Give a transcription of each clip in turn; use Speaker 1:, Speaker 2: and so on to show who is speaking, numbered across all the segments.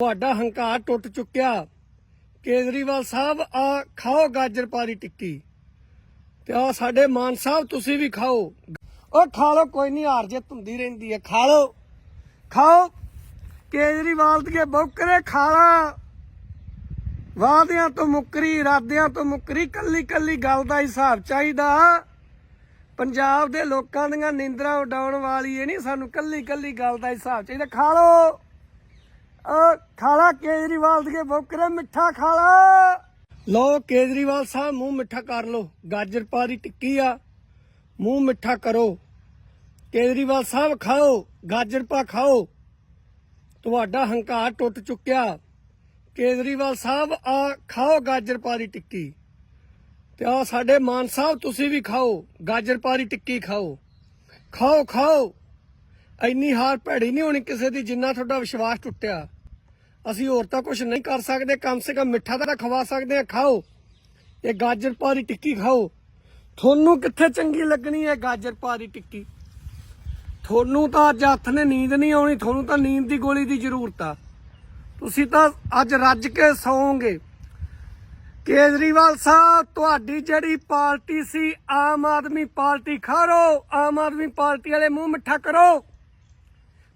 Speaker 1: ਤੁਹਾਡਾ ਹੰਕਾਰ ਟੁੱਟ ਚੁੱਕਿਆ। ਕੇਜਰੀਵਾਲ ਸਾਹਿਬ, ਆ ਖਾਓ ਗਾਜਰ ਪਾਰੀ ਟਿੱਕੀ। ਤੇ ਆ ਸਾਡੇ ਮਾਨ ਸਾਹਿਬ, ਤੁਸੀਂ ਵੀ ਖਾਓ। ਉਹ ਖਾ ਲਓ, ਕੋਈ ਨਹੀਂ ਹਾਰ ਜੇ ਹੁੰਦੀ ਰਹਿੰਦੀ ਹੈ। ਖਾ ਲਓ। ਖਾਓ। ਕੇਜਰੀਵਾਲ ਦੇ ਬੌਕਰੇ ਖਾ ਲਾ। ਵਾਅਦਿਆਂ ਤੋਂ ਮੁੱਕਰੀ, ਇਰਾਦਿਆਂ ਤੋਂ ਮੁੱਕਰੀ, ਕੱਲੀ ਕੱਲੀ ਗੱਲ ਦਾ ਹਿਸਾਬ ਚਾਹੀਦਾ। ਪੰਜਾਬ ਦੇ ਲੋਕਾਂ ਦੀਆਂ ਨਿੰਦਰਾ ਉਡਾਉਣ ਵਾਲੀ ਇਹ ਨਹੀਂ ਸਾਨੂੰ ਕੱਲੀ ਕੱਲੀ ਗੱਲ ਦਾ ਹਿਸਾਬ ਚਾਹੀਦਾ। ਖਾ ਲਓ। ਖਾਲਾ ਕੇਜਰੀਵਾਲ ਦੇ ਬੋਕਰੇ ਮਿੱਠਾ ਖਾਲਾ। ਲੋ ਕੇਜਰੀਵਾਲ ਸਾਹਿਬ, ਮੂੰਹ ਮਿੱਠਾ ਕਰ ਲੋ ਗਾਜਰ ਪਾਰੀ ਟਿੱਕੀ ਆ। ਮੂੰਹ ਮਿੱਠਾ ਕਰੋ। ਕੇਜਰੀਵਾਲ ਸਾਹਿਬ, ਖਾਓ। ਗਾਜਰ ਪਾ ਖਾਓ। ਤੁਹਾਡਾ ਹੰਕਾਰ ਟੁੱਟ ਚੁੱਕਿਆ। ਕੇਜਰੀਵਾਲ ਸਾਹਿਬ, ਆ ਖਾਓ ਗਾਜਰ ਪਾ ਦੀ ਟਿੱਕੀ। ਤੇ ਆ ਸਾਡੇ ਮਾਨ ਸਾਹਿਬ, ਤੁਸੀਂ ਵੀ ਖਾਓ। ਗਾਜਰ ਪਾ ਦੀ ਟਿੱਕੀ ਖਾਓ। ਖਾਓ ਖਾਓ। ਇੰਨੀ ਹਾਰ ਭੈੜੀ ਨਹੀਂ ਹੋਣੀ ਕਿਸੇ ਦੀ ਜਿੰਨਾ ਤੁਹਾਡਾ ਵਿਸ਼ਵਾਸ ਟੁੱਟਿਆ। ਅਸੀਂ ਹੋਰ ਤਾਂ ਕੁਝ ਨਹੀਂ ਕਰ ਸਕਦੇ, ਕਮ ਸੇ ਕਮ ਮਿੱਠਾ ਤਾਂ ਖਵਾ ਸਕਦੇ ਆ, ਖਾਓ। ਇਹ ਗਾਜਰ ਪਾਰੀ ਟਿੱਕੀ ਖਾਓ। ਤੁਹਾਨੂੰ ਕਿੱਥੇ ਚੰਗੀ ਲੱਗਣੀ ਹੈ ਗਾਜਰ ਪਾਰੀ ਟਿੱਕੀ? ਤੁਹਾਨੂੰ ਤਾਂ ਅੱਜ ਹੱਥ ਨੇ ਨੀਂਦ ਨਹੀਂ ਆਉਣੀ, ਤੁਹਾਨੂੰ ਤਾਂ ਨੀਂਦ ਦੀ ਗੋਲੀ ਦੀ ਜ਼ਰੂਰਤ ਆ। ਤੁਸੀਂ ਤਾਂ ਅੱਜ ਰੱਜ ਕੇ ਸੌਂਗੇ। ਕੇਜਰੀਵਾਲ ਸਾਹਿਬ, ਤੁਹਾਡੀ ਜਿਹੜੀ ਪਾਰਟੀ ਸੀ, ਆਮ ਆਦਮੀ ਪਾਰਟੀ ਖਾਰੋ ਆਮ ਆਦਮੀ ਪਾਰਟੀ ਵਾਲੇ ਮੂੰਹ ਮਿੱਠਾ ਕਰੋ।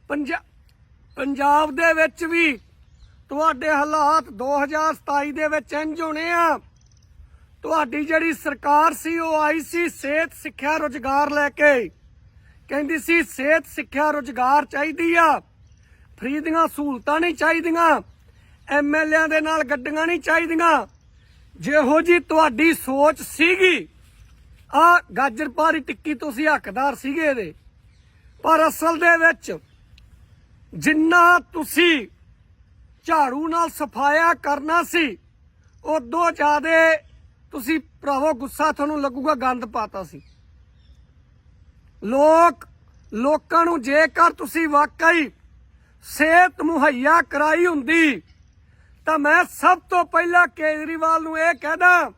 Speaker 1: ਪੰਜਾਬ ਦੇ ਵਿੱਚ ਵੀ ਤੁਹਾਡੇ ਹਾਲਾਤ 2027 ਦੇ ਵਿੱਚ ਇੰਜ ਹੋਣੇ ਆ। ਤੁਹਾਡੀ ਜਿਹੜੀ ਸਰਕਾਰ ਸੀ, ਉਹ ਆਈ ਸੀ ਸਿਹਤ ਸਿੱਖਿਆ ਰੋਜ਼ਗਾਰ ਲੈ ਕੇ। ਕਹਿੰਦੀ ਸੀ ਸਿਹਤ ਸਿੱਖਿਆ ਰੋਜ਼ਗਾਰ ਚਾਹੀਦੀ ਆ। ਫਰੀ ਦੀਆਂ ਸਹੂਲਤਾਂ ਨਹੀਂ ਚਾਹੀਦੀਆਂ। ਐਮਐਲਏਆਂ ਦੇ ਨਾਲ ਗੱਡੀਆਂ ਨਹੀਂ ਚਾਹੀਦੀਆਂ। ਜਿਹੋ ਜੀ ਤੁਹਾਡੀ ਸੋਚ ਸੀਗੀ ਆ ਗਾਜਰ ਪਾਰੀ ਟਿੱਕੀ ਤੁਸੀਂ ਹੱਕਦਾਰ ਸੀਗੇ ਇਹਦੇ। ਪਰ ਅਸਲ ਦੇ ਵਿੱਚ ਜਿੰਨਾ ਤੁਸੀਂ ਝਾੜੂ ਨਾਲ ਸਫਾਇਆ ਕਰਨਾ ਸੀ, ਉਦੋਂ ਜ਼ਿਆਦੇ ਤੁਸੀਂ ਭਰਾਵੋ ਗੁੱਸਾ ਤੁਹਾਨੂੰ ਲੱਗੂਗਾ, ਗੰਦ ਪਾਤਾ ਸੀ। ਲੋਕ, ਲੋਕਾਂ ਨੂੰ ਜੇਕਰ ਤੁਸੀਂ ਵਾਕਈ ਸਿਹਤ ਮੁਹੱਈਆ ਕਰਾਈ ਹੁੰਦੀ, ਤਾਂ ਮੈਂ ਸਭ ਤੋਂ ਪਹਿਲਾਂ ਕੇਜਰੀਵਾਲ ਨੂੰ ਇਹ ਕਹਿਦਾ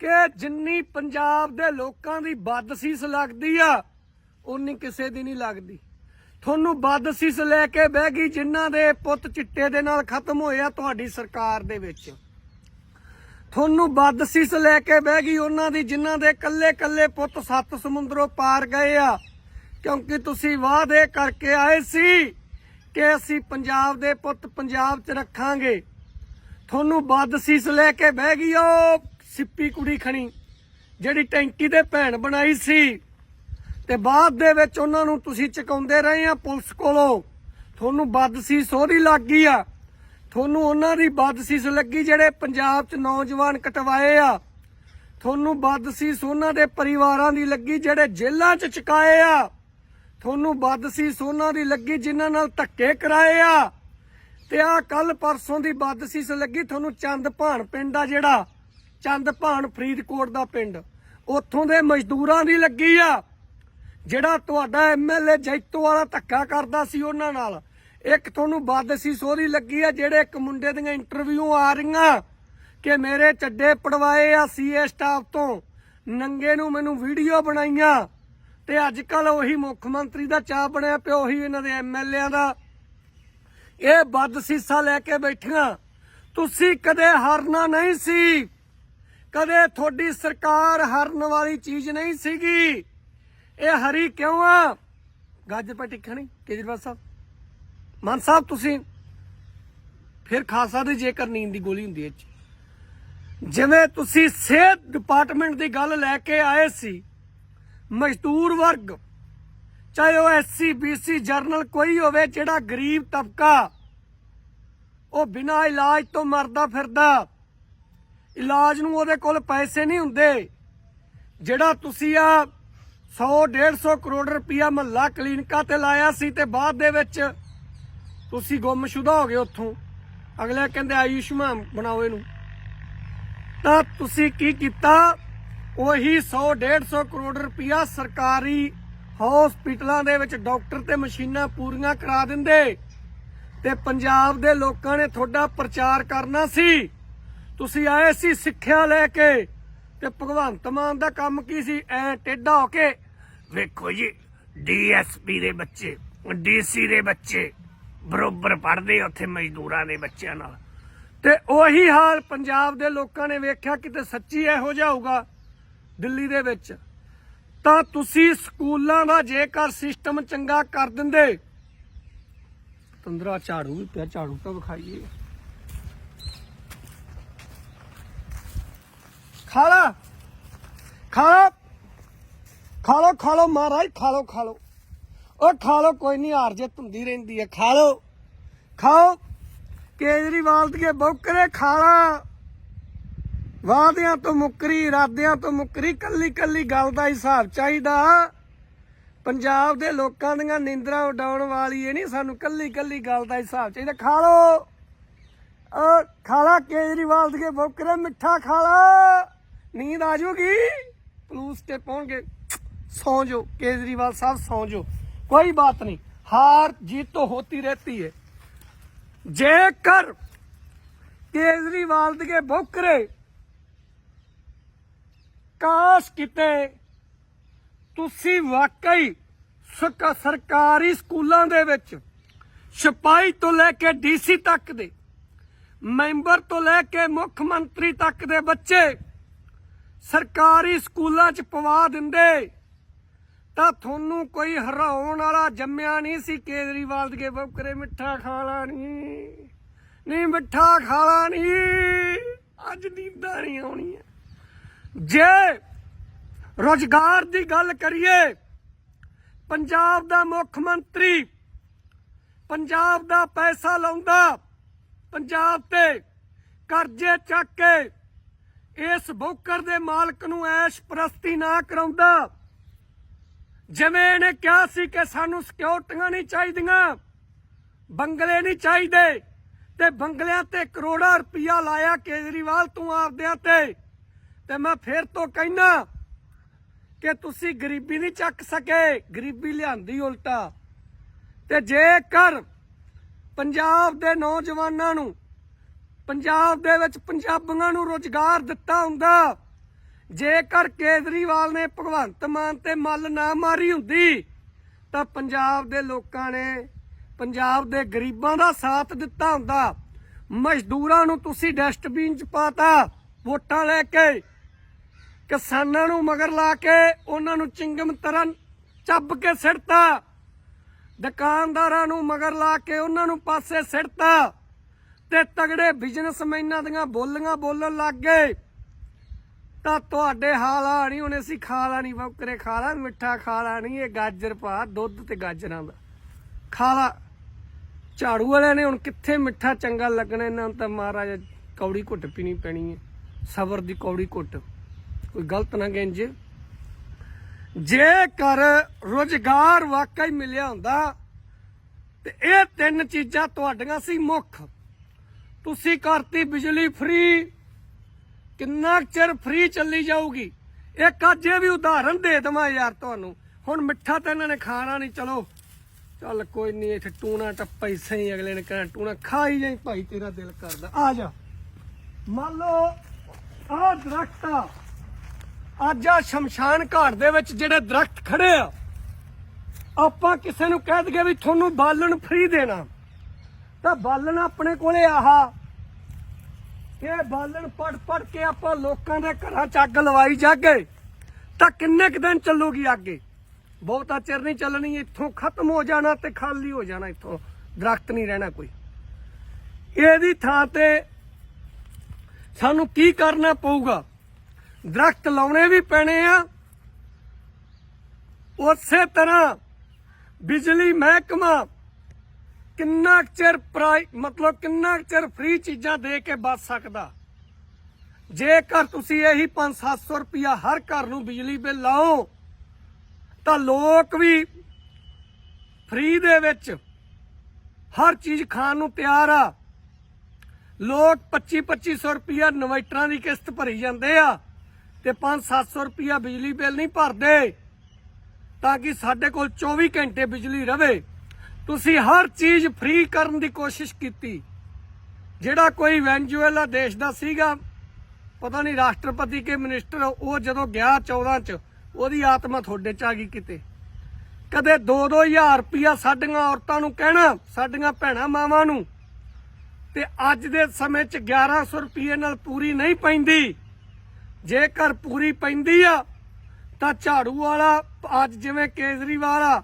Speaker 1: ਕਿ ਜਿੰਨੀ ਪੰਜਾਬ ਦੇ ਲੋਕਾਂ ਦੀ ਬਦਸੀਸ ਲੱਗਦੀ ਆ ਉਨੀ ਕਿਸੇ ਦੀ ਨਹੀਂ ਲੱਗਦੀ। ਤੁਹਾਨੂੰ ਬਦਸੀਸ ਲੈ ਕੇ ਬਹਿ ਗਈ, ਜਿਨ੍ਹਾਂ ਦੇ ਪੁੱਤ ਚਿੱਟੇ ਦੇ ਨਾਲ ਖਤਮ ਹੋਏ ਆ ਤੁਹਾਡੀ ਸਰਕਾਰ ਦੇ ਵਿੱਚ। ਤੁਹਾਨੂੰ ਬਦਸੀਸ ਲੈ ਕੇ ਬਹਿ ਗਈ, ਉਹਨਾਂ ਦੀ ਜਿਨ੍ਹਾਂ ਦੇ ਕੱਲੇ ਕੱਲੇ ਪੁੱਤ ਸੱਤ ਸਮੁੰਦਰੋਂ ਪਾਰ ਗਏ ਆ। ਕਿਉਂਕਿ ਤੁਸੀਂ ਵਾਅਦੇ ਕਰਕੇ ਆਏ ਸੀ ਕਿ ਅਸੀਂ ਪੰਜਾਬ ਦੇ ਪੁੱਤ ਪੰਜਾਬ 'ਚ ਰੱਖਾਂਗੇ। ਤੁਹਾਨੂੰ ਬਦਸੀਸ ਲੈ ਕੇ ਬਹਿ ਗਈ ਉਹ ਸਿੱਪੀ ਕੁੜੀ ਖਣੀ, ਜਿਹੜੀ ਟੈਂਕੀ ਦੇ ਭੈਣ ਬਣਾਈ ਸੀ। ਤੇ ਬਾਅਦ ਦੇ ਵਿੱਚ ਉਹਨਾਂ ਨੂੰ ਤੁਸੀਂ ਚਕਾਉਂਦੇ ਰਹੇ ਆ ਪੁਲਿਸ ਕੋਲੋਂ। ਤੁਹਾਨੂੰ ਬਦਸੀਸ ਉਹਦੀ ਲੱਗ ਗਈ ਆ। ਤੁਹਾਨੂੰ ਉਹਨਾਂ ਦੀ ਬਦਸੀਸ ਲੱਗੀ ਜਿਹੜੇ ਪੰਜਾਬ 'ਚ ਨੌਜਵਾਨ ਕਟਵਾਏ ਆ। ਤੁਹਾਨੂੰ ਬਦਸੀਸ ਉਹਨਾਂ ਦੇ ਪਰਿਵਾਰਾਂ ਦੀ ਲੱਗੀ ਜਿਹੜੇ ਜੇਲ੍ਹਾਂ 'ਚ ਚੁਕਾਏ ਆ। ਤੁਹਾਨੂੰ ਬਦਸੀਸ ਉਹਨਾਂ ਦੀ ਲੱਗੀ ਜਿਨ੍ਹਾਂ ਨਾਲ ਧੱਕੇ ਕਰਾਏ ਆ। ਤੇ ਆ ਕੱਲ ਪਰਸੋਂ ਦੀ ਬਦਸੀਸ ਲੱਗੀ ਤੁਹਾਨੂੰ ਚੰਦ ਭਾਣ ਪਿੰਡ ਆ ਜਿਹੜਾ। ਚੰਦ ਭਾਣ ਫਰੀਦਕੋਟ ਦਾ ਪਿੰਡ। ਉੱਥੋਂ ਦੇ ਮਜ਼ਦੂਰਾਂ ਦੀ ਲੱਗੀ ਆ। ਜਿਹੜਾ ਤੁਹਾਡਾ ਐਮਐਲਏ ਜੈਤੋ ਵਾਲਾ ਧੱਕਾ ਕਰਦਾ ਸੀ ਉਹਨਾਂ ਨਾਲ। ਇੱਕ ਤੁਹਾਨੂੰ ਬਦਸੀਸ ਉਹਦੀ ਲੱਗੀ ਆ, ਜਿਹੜੇ ਇੱਕ ਮੁੰਡੇ ਦੀਆਂ ਇੰਟਰਵਿਊ ਆ ਰਹੀਆਂ ਕਿ ਮੇਰੇ ਚੱਡੇ ਪੜਵਾਏ ਆ ਸੀਏ ਸਟਾਫ ਤੋਂ। ਨੰਗੇ ਨੂੰ ਮੈਨੂੰ ਵੀਡੀਓ ਬਣਾਈਆਂ ਤੇ ਅੱਜ ਕੱਲ ਉਹੀ ਮੁੱਖ ਮੰਤਰੀ ਦਾ ਚਾਹ ਬਣਿਆ ਪਿਆ, ਉਹੀ ਇਹਨਾਂ ਦੇ ਐਮਐਲਏਆਂ ਦਾ। ਇਹ ਬਦਸੀਸਾ ਲੈ ਕੇ ਬੈਠੀਆਂ। ਤੁਸੀਂ ਕਦੇ ਹਾਰਨਾ ਨਹੀਂ ਸੀ। ਕਦੇ ਤੁਹਾਡੀ ਸਰਕਾਰ ਹਾਰਨ ਵਾਲੀ ਚੀਜ਼ ਨਹੀਂ ਸੀਗੀ। ਇਹ ਹਰੀ ਕਿਉਂ ਆ ਗਾਜਰ ਪਾ ਟਿੱਖਾ ਕੇਜਰੀਵਾਲ ਸਾਹਿਬ ਮਾਨ ਸਾਹਿਬ, ਤੁਸੀਂ ਫਿਰ ਖਾ ਸਕਦੇ ਜੇਕਰ ਨੀਂਦ ਦੀ ਗੋਲੀ ਹੁੰਦੀ ਹੈ ਇਹ 'ਚ। ਜਿਵੇਂ ਤੁਸੀਂ ਸਿਹਤ ਡਿਪਾਰਟਮੈਂਟ ਦੀ ਗੱਲ ਲੈ ਕੇ ਆਏ ਸੀ, ਮਜ਼ਦੂਰ ਵਰਗ, ਚਾਹੇ ਉਹ ਐਸਸੀ ਬੀਸੀ ਜਰਨਲ ਕੋਈ ਹੋਵੇ, ਜਿਹੜਾ ਗਰੀਬ ਤਬਕਾ ਉਹ ਬਿਨਾਂ ਇਲਾਜ ਤੋਂ ਮਰਦਾ ਫਿਰਦਾ, ਇਲਾਜ ਨੂੰ ਉਹਦੇ ਕੋਲ ਪੈਸੇ ਨਹੀਂ ਹੁੰਦੇ, ਜਿਹੜਾ ਤੁਸੀਂ ਆ 100 150 ਕਰੋੜ ਰੁਪਇਆ ਮਹੱਲਾ ਕਲੀਨਿਕਾਂ ਤੇ ਲਾਇਆ ਸੀ ਤੇ ਬਾਅਦ ਦੇ ਵਿੱਚ ਤੁਸੀਂ ਗੁੰਮਸ਼ੁਦਾ ਹੋ ਗਏ ਉੱਥੋਂ। ਅਗਲੇ ਕਹਿੰਦੇ ਆਯੁਸ਼ਮਾਨ ਬਣਾਓ ਇਹਨੂੰ। ਤਾਂ ਤੁਸੀਂ ਕੀ ਕੀਤਾ? ਉਹੀ 100 150 ਕਰੋੜ ਰੁਪਇਆ ਸਰਕਾਰੀ ਹਸਪੀਟਲਾਂ ਦੇ ਵਿੱਚ ਡਾਕਟਰ ਤੇ ਮਸ਼ੀਨਾਂ ਪੂਰੀਆਂ ਕਰਾ ਦਿੰਦੇ ਤੇ ਪੰਜਾਬ ਦੇ ਲੋਕਾਂ ਨੇ ਤੁਹਾਡਾ ਪ੍ਰਚਾਰ ਕਰਨਾ ਸੀ। ਤੁਸੀਂ ਆਏ ਸੀ ਸਿੱਖਿਆ ਲੈ ਕੇ। ਤੇ ਭਗਵੰਤ ਮਾਨ ਦਾ ਕੰਮ ਕੀ ਸੀ? ਐ ਟੇਢਾ ਹੋ ਕੇ ਵੇਖੋ ਜੀ, ਡੀਐਸਪੀ ਦੇ ਬੱਚੇ, ਡੀਸੀ ਦੇ ਬੱਚੇ ਬਰੋਬਰ ਪੜਦੇ ਉੱਥੇ ਮਜ਼ਦੂਰਾਂ ਦੇ ਬੱਚਿਆਂ ਨਾਲ। ਤੇ ਉਹੀ ਹਾਲ ਪੰਜਾਬ ਦੇ ਲੋਕਾਂ ਨੇ ਵੇਖਿਆ ਕਿਤੇ ਸੱਚੀ ਇਹੋ ਜਿਹਾ ਹੋਊਗਾ ਦਿੱਲੀ ਦੇ ਵਿੱਚ। ਤਾਂ ਤੁਸੀਂ ਸਕੂਲਾਂ ਦਾ ਜੇਕਰ ਸਿਸਟਮ ਚੰਗਾ ਕਰ ਦਿੰਦੇ। ਤੰਦਰਾ ਝਾੜੂ ਵੀ ਪਿਆ, ਝਾੜੂ ਤਾਂ ਵਿਖਾਈਏ। ਖਾਲਾ ਖਾਲਾ ਖਾ ਲੋ ਖਾ ਲੋ ਮਹਾਰਾਜ ਖਾ ਲੋ ਖਾ ਲੋ ਉਹ ਖਾ ਲੋ ਕੋਈ ਨਹੀਂ ਹਾਰ ਜੇ ਧੁੰਦੀ ਰਹਿੰਦੀ ਹੈ ਖਾ ਲੋ ਖਾਓ ਕੇਜਰੀਵਾਲ ਦੇ ਬੌਕਰੇ ਖਾਲਾ ਵਾਅਦਿਆਂ ਤੋਂ ਮੁੱਕਰੀ, ਇਰਾਦਿਆਂ ਤੋਂ ਮੁੱਕਰੀ, ਕੱਲੀ ਕੱਲੀ ਗੱਲ ਦਾ ਹਿਸਾਬ ਚਾਹੀਦਾ। ਪੰਜਾਬ ਦੇ ਲੋਕਾਂ ਦੀਆਂ ਨਿੰਦਰਾ ਉਡਾਉਣ ਵਾਲੀ ਇਹ ਨਹੀਂ ਸਾਨੂੰ ਕੱਲੀ ਕੱਲੀ ਗੱਲ ਦਾ ਹਿਸਾਬ ਚਾਹੀਦਾ। ਖਾ ਲੋ ਖਾਲਾ, ਕੇਜਰੀਵਾਲ ਦੇ ਬੋਕਰੇ, ਮਿੱਠਾ ਖਾਲਾ। ਨੀਂਦ ਆ ਜਾਊਗੀ ਪਲੂਸ ਤੇ ਪਹੁੰਚਗੇ ਸੌਂ ਜੋ केजरीवाल साहब सौ जो कोई बात नहीं हार जीत तो होती रहती है जेकर केजरीवाल के बोकरे ਕਾਸ਼ ਕਿਤੇ ਤੁਸੀਂ ਵਾਕਈ ਸਕ- ਸਰਕਾਰੀ ਸਕੂਲਾਂ ਦੇ ਵਿੱਚ ਸਿਪਾਹੀ ਤੋਂ ਲੈ ਕੇ ਡੀਸੀ ਤੱਕ ਦੇ ਮੈਂਬਰ ਤੋਂ ਲੈ ਕੇ ਮੁੱਖ ਮੰਤਰੀ ਤੱਕ ਦੇ ਬੱਚੇ ਸਰਕਾਰੀ ਸਕੂਲਾਂ 'ਚ ਪਵਾ ਦਿੰਦੇ। ਤਾਂ ਤੁਹਾਨੂੰ ਕੋਈ ਹਰਾਉਣ ਵਾਲਾ ਜੰਮਿਆ ਨਹੀਂ ਸੀ ਕੇਜਰੀਵਾਲ ਦੇ ਬੱਕਰੇ ਮਿੱਠਾ ਖਾਲਾ ਨਹੀਂ ਨਹੀਂ, ਮਿੱਠਾ ਖਾਲਾ ਨਹੀਂ ਅੱਜ ਨੀਂਦਾਂ ਨਹੀਂ ਆਉਣੀ ਜੇ ਰੋਜ਼ਗਾਰ ਦੀ ਗੱਲ ਕਰੀਏ, ਪੰਜਾਬ ਦਾ ਮੁੱਖ ਮੰਤਰੀ ਪੰਜਾਬ ਦਾ ਪੈਸਾ ਲਾਉਂਦਾ, ਪੰਜਾਬ ਤੇ ਕਰਜ਼ੇ ਚੱਕ ਕੇ ਇਸ ਬੋਕਰ ਦੇ ਮਾਲਕ ਨੂੰ ਐਸ਼ ਪ੍ਰਸਤੀ ਨਾ ਕਰਾਉਂਦਾ। ਜਿਵੇਂ ਇਹਨੇ ਕਿਹਾ ਸੀ ਕਿ ਸਾਨੂੰ ਸਿਕਿਉਰਟੀਆਂ ਨਹੀਂ ਚਾਹੀਦੀਆਂ, ਬੰਗਲੇ ਨਹੀਂ ਚਾਹੀਦੇ ਤੇ ਬੰਗਲਿਆਂ ਤੇ ਕਰੋੜਾਂ ਰੁਪਇਆ ਲਾਇਆ ਕੇਜਰੀਵਾਲ ਤੂੰ ਆਪਦਿਆਂ ਤੇ। ਤੇ ਮੈਂ ਫੇਰ ਤੋਂ ਕਹਿਣਾ ਕਿ ਤੁਸੀਂ ਗਰੀਬੀ ਨਹੀਂ ਚੱਕ ਸਕੇ, ਗਰੀਬੀ ਲਿਆਂਦੀ ਉਲਟਾ। ਤੇ ਜੇਕਰ ਪੰਜਾਬ ਦੇ ਨੌਜਵਾਨਾਂ ਨੂੰ ਪੰਜਾਬ ਦੇ ਵਿੱਚ ਪੰਜਾਬੀਆਂ ਨੂੰ ਰੋਜ਼ਗਾਰ ਦਿੱਤਾ ਹੁੰਦਾ। ਜੇਕਰ ਕੇਜਰੀਵਾਲ ਨੇ ਭਗਵੰਤ ਮਾਨ ਤੇ ਮੱਲ ਨਾ ਮਾਰੀ ਹੁੰਦੀ, ਤਾਂ ਪੰਜਾਬ ਦੇ ਲੋਕਾਂ ਨੇ ਪੰਜਾਬ ਦੇ ਗਰੀਬਾਂ ਦਾ ਸਾਥ ਦਿੱਤਾ ਹੁੰਦਾ। ਮਜ਼ਦੂਰਾਂ ਨੂੰ ਤੁਸੀਂ ਡਸਟਬਿਨ 'ਚ ਪਾਤਾ, ਵੋਟਾਂ ਲੈ ਕੇ। ਕਿਸਾਨਾਂ ਨੂੰ ਮਗਰ ਲਾ ਕੇ ਉਹਨਾਂ ਨੂੰ ਚਿੰਗਮ ਤਰਨ ਚੱਬ ਕੇ ਸਿੜਤਾ। ਦੁਕਾਨਦਾਰਾਂ ਨੂੰ ਮਗਰ ਲਾ ਕੇ ਉਹਨਾਂ ਨੂੰ ਪਾਸੇ ਸਿੜਤਾ। ਤੇ ਤਗੜੇ ਬਿਜ਼ਨਸਮੈਨਾਂ ਦੀਆਂ ਬੋਲੀਆਂ ਬੋਲਣ ਲੱਗ ਗਏ। ਤਾਂ ਤੁਹਾਡੇ ਹਾਲਾ ਨਹੀਂ, ਹੁਣ ਅਸੀਂ ਖਾਲਾ ਨਹੀਂ ਬੱਕਰੇ ਖਾਲਾ ਮਿੱਠਾ ਖਾਲਾ ਨਹੀਂ, ਇਹ ਗਾਜਰ ਪਾ, ਦੁੱਧ ਤੇ ਗਾਜਰਾਂ ਦਾ। ਖਾਲਾ ਝਾੜੂ ਵਾਲਿਆਂ ਨੇ ਹੁਣ ਕਿੱਥੇ ਮਿੱਠਾ ਚੰਗਾ ਲੱਗਣਾ, ਇਹਨਾਂ ਨੂੰ ਤਾਂ ਮਹਾਰਾਜ ਕੌੜੀ ਘੁੱਟ ਪੀਣੀ ਪੈਣੀ ਹੈ, ਸਬਰ ਦੀ ਕੌੜੀ ਘੁੱਟ। ਕੋਈ ਗਲਤ ਨਾ ਗਿੰਜ। ਜੇਕਰ ਰੋਜ਼ਗਾਰ ਵਾਕਈ ਮਿਲਿਆ ਹੁੰਦਾ, ਤੇ ਇਹ ਤਿੰਨ ਚੀਜ਼ਾਂ ਤੁਹਾਡੀਆਂ ਸੀ ਮੁੱਖ। ਤੁਸੀਂ ਕਰਤੀ ਬਿਜਲੀ ਫ੍ਰੀ। ਕਿੰਨਾ ਕੁ ਚਿਰ ਫ੍ਰੀ ਚੱਲੀ ਜਾਊਗੀ? ਇੱਕ ਅੱਜ ਇਹ ਵੀ ਉਦਾਹਰਨ ਦੇ ਦਵਾਂ ਯਾਰ ਤੁਹਾਨੂੰ। ਹੁਣ ਮਿੱਠਾ ਤਾਂ ਇਹਨਾਂ ਨੇ ਖਾਣਾ ਨਹੀਂ, ਚਲੋ। ਚੱਲ ਕੋਈ ਨਹੀਂ, ਇੱਥੇ ਟੂਣਾ ਟੱਪਾ ਹੀ ਸਹੀ ਅਗਲੇ ਨੇ ਕਹਿਣਾ, ਟੂਣਾ ਖਾ ਹੀ ਜਾਈ, ਭਾਈ ਤੇਰਾ ਦਿਲ ਕਰਦਾ। ਆ ਜਾ। ਮੰਨ ਲਓ, ਆਹ ਦਰਖਤ ਆ। ਅੱਜ ਆ ਸ਼ਮਸ਼ਾਨ ਘਾਟ ਦੇ ਵਿੱਚ ਜਿਹੜੇ ਦਰਖਤ ਖੜੇ ਆ, ਆਪਾਂ ਕਿਸੇ ਨੂੰ ਕਹਿ ਦਈਏ ਵੀ ਤੁਹਾਨੂੰ ਬਾਲਣ ਫ੍ਰੀ ਦੇਣਾ। ਤਾਂ ਬਾਲਣ ਆਪਣੇ ਕੋਲੇ ਆਹਾ। ਇਹ ਬਾਲਣ ਪੜ ਪੜ ਕੇ ਆਪਾਂ ਲੋਕਾਂ ਦੇ ਘਰਾਂ ਚ ਅੱਗ ਲਵਾਈ ਜਾਗੇ, ਤਾਂ ਕਿੰਨੇ ਕੁ ਦਿਨ ਚੱਲੂਗੀ ਅੱਗੇ? ਬਹੁਤਾ ਚਿਰ ਨਹੀਂ ਚੱਲਣੀ, ਇੱਥੋਂ ਖਤਮ ਹੋ ਜਾਣਾ ਤੇ ਖਾਲੀ ਹੋ ਜਾਣਾ ਇੱਥੋਂ, ਦਰਖਤ ਨਹੀਂ ਰਹਿਣਾ ਕੋਈ। ਇਹਦੀ ਥਾਂ ਤੇ ਸਾਨੂੰ ਕੀ ਕਰਨਾ ਪਊਗਾ? ਦਰਖਤ ਲਾਉਣੇ ਵੀ ਪੈਣੇ ਆ। ਉਸੇ ਤਰ੍ਹਾਂ ਬਿਜਲੀ ਮਹਿਕਮਾ ਕਿੰਨਾ ਕੁ ਚਿਰ ਪ੍ਰਾਈ ਮਤਲਬ ਕਿੰਨਾ ਕੁ ਚਿਰ ਫ੍ਰੀ ਚੀਜ਼ਾਂ ਦੇ ਕੇ ਬਚ ਸਕਦਾ? ਜੇਕਰ ਤੁਸੀਂ ਇਹੀ 5-700 ਰੁਪਇਆ ਹਰ ਘਰ ਨੂੰ ਬਿਜਲੀ ਬਿੱਲ ਲਾਓ, ਤਾਂ ਲੋਕ ਵੀ ਫ੍ਰੀ ਦੇ ਵਿੱਚ ਹਰ ਚੀਜ਼ ਖਾਣ ਨੂੰ ਤਿਆਰ ਆ। ਲੋਕ 25-2500 ਰੁਪਇਆ ਇਨਵੈਟਰਾਂ ਦੀ ਕਿਸ਼ਤ ਭਰੀ ਜਾਂਦੇ ਆ ਤੇ 5-700 ਰੁਪਇਆ ਬਿਜਲੀ ਬਿੱਲ ਨਹੀਂ ਭਰਦੇ, ਤਾਂ ਕਿ ਸਾਡੇ ਕੋਲ 24 ਘੰਟੇ ਬਿਜਲੀ ਰਵੇ। ਤੁਸੀਂ ਹਰ ਚੀਜ਼ ਫ੍ਰੀ ਕਰਨ ਦੀ ਕੋਸ਼ਿਸ਼ ਕੀਤੀ। ਜਿਹੜਾ ਕੋਈ ਵੈਨਜ਼ੂਏਲਾ ਦੇਸ਼ ਦਾ ਸੀਗਾ, ਪਤਾ ਨਹੀਂ ਰਾਸ਼ਟਰਪਤੀ ਕੇ ਮਿਨਿਸਟਰ ਉਹ ਜਦੋਂ ਗਿਆ 14 ਚ, ਉਹਦੀ ਆਤਮਾ ਤੁਹਾਡੇ ਚ ਆ ਗਈ ਕਿਤੇ। ਕਦੇ 2-2000 ਰੁਪਇਆ ਸਾਡੀਆਂ ਔਰਤਾਂ ਨੂੰ ਕਹਿਣਾ, ਸਾਡੀਆਂ ਭੈਣਾਂ ਮਾਵਾਂ ਨੂੰ। ਤੇ ਅੱਜ ਦੇ ਸਮੇਂ 'ਚ 1100 ਰੁਪਏ ਨਾਲ ਪੂਰੀ ਨਹੀਂ ਪੈਂਦੀ। ਜੇਕਰ ਪੂਰੀ ਪੈਂਦੀ ਆ, ਤਾਂ ਝਾੜੂ ਵਾਲਾ, ਅੱਜ ਜਿਵੇਂ ਕੇਜਰੀਵਾਲ ਆ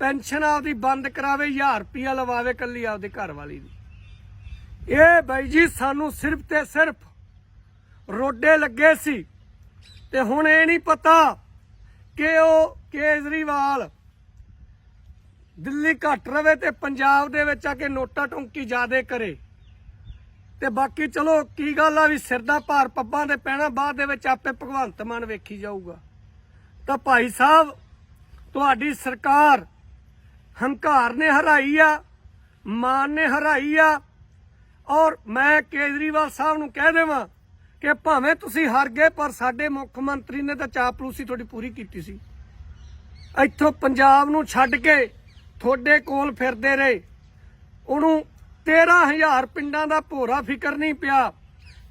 Speaker 1: ਪੈਨਸ਼ਨ ਆਪਦੀ ਬੰਦ ਕਰਾਵੇ 1000 ਰੁਪਇਆ ਲਵਾਵੇ ਕੱਲੀ ਆਪਦੇ ਘਰ ਵਾਲੀ ਦੀ। ਇਹ ਬਾਈ ਜੀ ਸਾਨੂੰ ਸਿਰਫ ਤੇ ਸਿਰਫ ਰੋਡੇ ਲੱਗੇ ਸੀ ਤੇ ਹੁਣ ਇਹ ਨਹੀਂ ਪਤਾ ਕਿ ਉਹ ਕੇਜਰੀਵਾਲ ਦਿੱਲੀ ਘੱਟ ਰਵੇ ਤੇ ਪੰਜਾਬ ਦੇ ਵਿੱਚ ਆ ਕੇ ਨੋਟਾ ਟੁੰਕੀ ਜ਼ਿਆਦੇ ਕਰੇ। ਤੇ ਬਾਕੀ ਚਲੋ ਕੀ ਗੱਲ ਆ ਵੀ ਸਿਰ ਦਾ ਭਾਰ ਪੱਬਾਂ ਦੇ ਪੈਣਾ, ਬਾਅਦ ਦੇ ਵਿੱਚ ਆਪੇ ਭਗਵੰਤ ਮਾਨ ਵੇਖੀ ਜਾਊਗਾ। ਤਾਂ ਭਾਈ ਸਾਹਿਬ, ਤੁਹਾਡੀ ਸਰਕਾਰ ਹੰਕਾਰ ਨੇ ਹਰਾਈ ਆ, ਮਾਨ ਨੇ ਹਰਾਈ ਆ। ਔਰ ਮੈਂ ਕੇਜਰੀਵਾਲ ਸਾਹਿਬ ਨੂੰ ਕਹਿ ਦੇਵਾਂ ਕਿ ਭਾਵੇਂ ਤੁਸੀਂ ਹਾਰ ਗਏ, ਪਰ ਸਾਡੇ ਮੁੱਖ ਮੰਤਰੀ ਨੇ ਤਾਂ ਚਾਪਲੂਸੀ ਤੁਹਾਡੀ ਪੂਰੀ ਕੀਤੀ ਸੀ। ਇੱਥੋਂ ਪੰਜਾਬ ਨੂੰ ਛੱਡ ਕੇ ਤੁਹਾਡੇ ਕੋਲ ਫਿਰਦੇ ਰਹੇ। ਉਹਨੂੰ 13000 ਪਿੰਡਾਂ ਦਾ ਭੋਰਾ ਫਿਕਰ ਨਹੀਂ ਪਿਆ।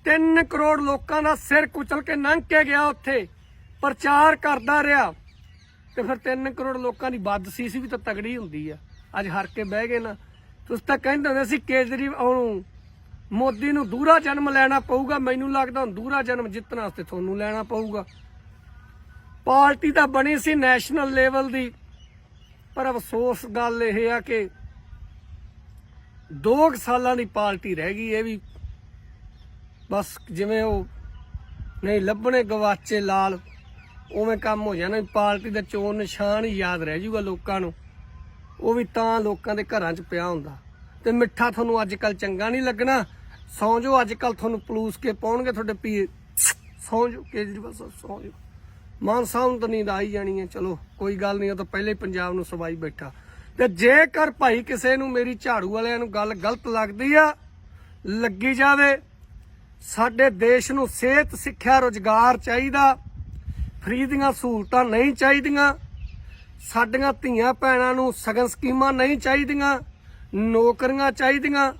Speaker 1: 3 ਕਰੋੜ ਲੋਕਾਂ ਦਾ ਸਿਰ ਕੁਚਲ ਕੇ ਲੰਘ ਕੇ ਗਿਆ ਉੱਥੇ। ਪ੍ਰਚਾਰ ਕਰਦਾ ਰਿਹਾ। ਤੇ ਫਿਰ 3 ਕਰੋੜ ਲੋਕਾਂ ਦੀ ਬਦਸੀਸ ਵੀ ਤਾਂ ਤਗੜੀ ਹੁੰਦੀ ਆ। ਅੱਜ ਹਰ ਕੇ ਬਹਿ ਗਏ ਨਾ। ਤੁਸੀਂ ਤਾਂ ਕਹਿੰਦੇ ਹੁੰਦੇ ਸੀ, ਕੇਜਰੀਵਾਲ ਨੂੰ ਮੋਦੀ ਨੂੰ ਦੂਰਾ ਜਨਮ ਲੈਣਾ ਪਊਗਾ। ਮੈਨੂੰ ਲੱਗਦਾ ਹੁਣ ਦੂਰਾ ਜਨਮ ਜਿੱਤਣ ਵਾਸਤੇ ਤੁਹਾਨੂੰ ਲੈਣਾ ਪਊਗਾ। ਪਾਰਟੀ ਤਾਂ ਬਣੀ ਸੀ ਨੈਸ਼ਨਲ ਲੈਵਲ ਦੀ। ਪਰ ਅਫਸੋਸ ਗੱਲ ਇਹ ਆ ਕਿ 2 ਸਾਲਾਂ ਦੀ ਪਾਰਟੀ ਰਹਿ ਗਈ ਇਹ ਵੀ। ਬਸ ਜਿਵੇਂ ਉਹ, ਨਹੀਂ, ਲੱਭਣੇ ਗਵਾਚੇ ਲਾਲ। ਉਵੇਂ ਕੰਮ ਹੋ ਜਾਣਾ, ਪਾਰਟੀ ਦਾ ਚੋਣ ਨਿਸ਼ਾਨ ਹੀ ਯਾਦ ਰਹਿ ਜੂਗਾ ਲੋਕਾਂ ਨੂੰ। ਉਹ ਵੀ ਤਾਂ ਲੋਕਾਂ ਦੇ ਘਰਾਂ 'ਚ ਪਿਆ ਹੁੰਦਾ। ਤੇ ਮਿੱਠਾ ਤੁਹਾਨੂੰ ਅੱਜ ਕੱਲ ਚੰਗਾ ਨਹੀਂ ਲੱਗਣਾ। ਸੌਂ ਜਾਓ ਅੱਜ ਕੱਲ ਤੁਹਾਨੂੰ ਪਲੂਸ ਕੇ ਪਾਉਣਗੇ ਤੁਹਾਡੇ ਪੀਏ ਸੌਂ ਜਾਓ ਕੇਜਰੀਵਾਲ ਸਾਹਿਬ ਸੌਂ ਜਾਓ ਮਾਨ ਸਾਹਿਬ ਨੂੰ ਤਾਂ ਨੀਂਦ ਆਈ ਜਾਣੀ ਹੈ, ਚਲੋ, ਕੋਈ ਗੱਲ ਨਹੀਂ, ਉਹ ਤਾਂ ਪਹਿਲੇ ਹੀ ਪੰਜਾਬ ਨੂੰ ਸਵਾਈ ਬੈਠਾ। ਤੇ ਜੇਕਰ ਭਾਈ ਕਿਸੇ ਨੂੰ ਮੇਰੀ ਝਾੜੂ ਵਾਲਿਆਂ ਨੂੰ ਗੱਲ ਗਲਤ ਲੱਗਦੀ ਆ, ਲੱਗੀ ਜਾਵੇ, ਸਾਡੇ ਦੇਸ਼ ਨੂੰ ਸਿਹਤ, ਸਿੱਖਿਆ, ਰੋਜ਼ਗਾਰ ਚਾਹੀਦਾ। ਫ੍ਰੀ ਦੀਆਂ ਸਹੂਲਤਾਂ ਨਹੀਂ ਚਾਹੀਦੀਆਂ, ਸਾਡੀਆਂ ਧੀਆਂ ਭੈਣਾਂ ਨੂੰ ਸਗਨ ਸਕੀਮਾਂ ਨਹੀਂ ਚਾਹੀਦੀਆਂ, ਨੌਕਰੀਆਂ ਚਾਹੀਦੀਆਂ।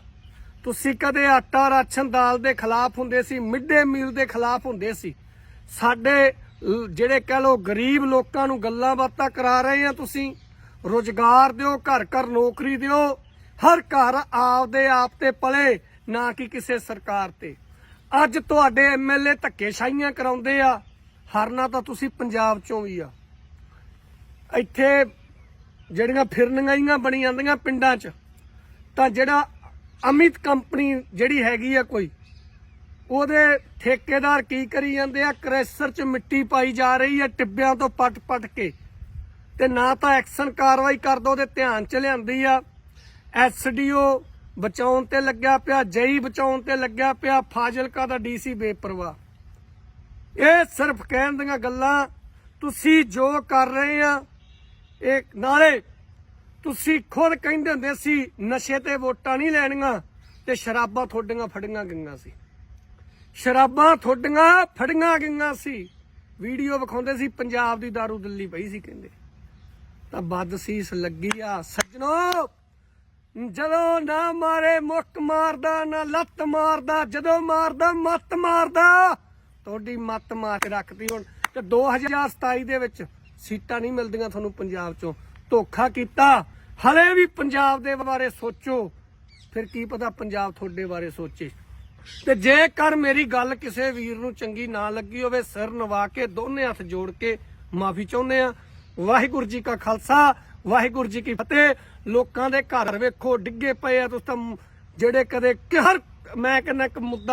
Speaker 1: ਤੁਸੀਂ ਕਦੇ ਆਟਾ ਰਾਸ਼ਨ ਦਾਲ ਦੇ ਖਿਲਾਫ ਹੁੰਦੇ ਸੀ, ਮਿੱਡੇ ਮੀਲ ਦੇ ਖਿਲਾਫ ਹੁੰਦੇ ਸੀ। ਸਾਡੇ ਜਿਹੜੇ ਕਹ ਲੋ ਗਰੀਬ ਲੋਕਾਂ ਨੂੰ ਗੱਲਾਂ ਬਾਤਾਂ ਕਰਾ ਰਹੇ ਆ ਤੁਸੀਂ, ਰੋਜ਼ਗਾਰ ਦਿਓ, ਘਰ ਘਰ ਨੌਕਰੀ ਦਿਓ, ਹਰ ਘਰ ਆਪਦੇ ਆਪ ਤੇ ਪਲੇ, ਨਾ ਕਿ ਕਿਸੇ ਸਰਕਾਰ ਤੇ। ਅੱਜ ਤੁਹਾਡੇ ਐਮਐਲਏ ਧੱਕੇਸ਼ਾਹੀਆਂ ਕਰਾਉਂਦੇ ਆ। ਹਰਨਾ ਤਾਂ ਤੁਸੀਂ ਪੰਜਾਬ ਚੋਂ ਵੀ ਆ। ਇੱਥੇ ਜਿਹੜੀਆਂ ਫਿਰਨੀਆਂ ਬਣੀ ਜਾਂਦੀਆਂ ਪਿੰਡਾਂ 'ਚ, ਤਾਂ ਜਿਹੜਾ ਅਮਿਤ ਕੰਪਨੀ ਜਿਹੜੀ ਹੈਗੀ ਆ ਕੋਈ, ਉਹਦੇ ਠੇਕੇਦਾਰ ਕੀ ਕਰੀ ਜਾਂਦੇ ਆ? ਕ੍ਰੈਸ਼ਰ 'ਚ ਮਿੱਟੀ ਪਾਈ ਜਾ ਰਹੀ ਆ ਟਿੱਬਿਆਂ ਤੋਂ ਪੱਟ-ਪੱਟ ਕੇ। ਤੇ ਨਾ ਤਾਂ ਐਕਸ਼ਨ ਕਾਰਵਾਈ ਕਰ ਕਰਦਾ ਉਹਦੇ ਧਿਆਨ 'ਚ ਲਿਆਂਦੀ ਆ। ਐਸਡੀਓ ਬਚਾਉਣ ਤੇ ਲੱਗਿਆ ਪਿਆ, ਜਈ ਬਚਾਉਣ ਤੇ ਲੱਗਿਆ ਪਿਆ, ਫਾਜ਼ਿਲਕਾ ਦਾ ਡੀਸੀ ਬੇਪਰਵਾਹ। ਇਹ ਸਿਰਫ ਕਹਿਣ ਦੀਆਂ ਗੱਲਾਂ, ਤੁਸੀਂ ਜੋ ਕਰ ਰਹੇ ਆ, ਇਹ ਨਾਲੇ ਤੁਸੀਂ ਖੁਦ ਕਹਿੰਦੇ ਹੁੰਦੇ ਸੀ, ਨਸ਼ੇ ਤੇ ਵੋਟਾਂ ਨਹੀਂ ਲੈਣੀਆਂ ਤੇ ਸ਼ਰਾਬਾਂ ਤੁਹਾਡੀਆਂ ਫੜੀਆਂ ਗਈਆਂ ਸੀ। ਸ਼ਰਾਬਾਂ ਤੁਹਾਡੀਆਂ ਫੜੀਆਂ ਗਈਆਂ ਸੀ। ਵੀਡੀਓ ਵਿਖਾਉਂਦੇ ਸੀ, ਪੰਜਾਬ ਦੀ दारू ਦਿੱਲੀ ਪਈ ਸੀ ਕਹਿੰਦੇ। ਤਾਂ ਬਦਸੀਸ ਲੱਗੀ ਆ। ਸੱਜਣੋ, ਜਦੋਂ ਨਾ ਮਾਰੇ ਮੁੱਕ ਮਾਰਦਾ, ਨਾ ਲੱਤ ਮਾਰਦਾ, ਜਦੋਂ ਮਾਰਦਾ, ਮੱਤ ਮਾਰਦਾ ਤੁਹਾਡੀ ਮੱਤ ਮਾਰ ਕੇ ਰੱਖਦੀ ਹੁਣ। ਤੇ 2027 ਦੇ ਵਿੱਚ ਸੀਟਾਂ ਨਹੀਂ ਮਿਲਦੀਆਂ ਤੁਹਾਨੂੰ ਪੰਜਾਬ ਚੋਂ। ਧੋਖਾ ਕੀਤਾ। ਹਲੇ ਵੀ ਪੰਜਾਬ ਦੇ ਬਾਰੇ ਸੋਚੋ। ਫਿਰ ਕੀ ਪਤਾ ਪੰਜਾਬ ਤੁਹਾਡੇ ਬਾਰੇ ਸੋਚੇ। ਤੇ ਜੇਕਰ ਮੇਰੀ ਗੱਲ ਕਿਸੇ ਵੀਰ ਨੂੰ ਚੰਗੀ ਨਾ ਲੱਗੀ ਹੋਵੇ, ਸਿਰ ਨਵਾ ਕੇ ਦੋਨੇ ਹੱਥ ਜੋੜ ਕੇ ਮਾਫੀ ਚਾਹੁੰਦੇ ਆ ਵਾਹਿਗੁਰੂ ਜੀ ਕਾ ਖਾਲਸਾ, ਵਾਹਿਗੁਰੂ ਜੀ ਕੀ ਫਤਿਹ। ਲੋਕਾਂ ਦੇ ਘਰ ਵੇਖੋ, ਡਿੱਗੇ ਪਏ ਆ। ਤੁਸੀਂ ਤਾਂ ਜਿਹੜੇ ਕਦੇ ਹਰ ਮੈਂ ਕਹਿੰਦਾ ਇੱਕ ਮੁੱਦਾ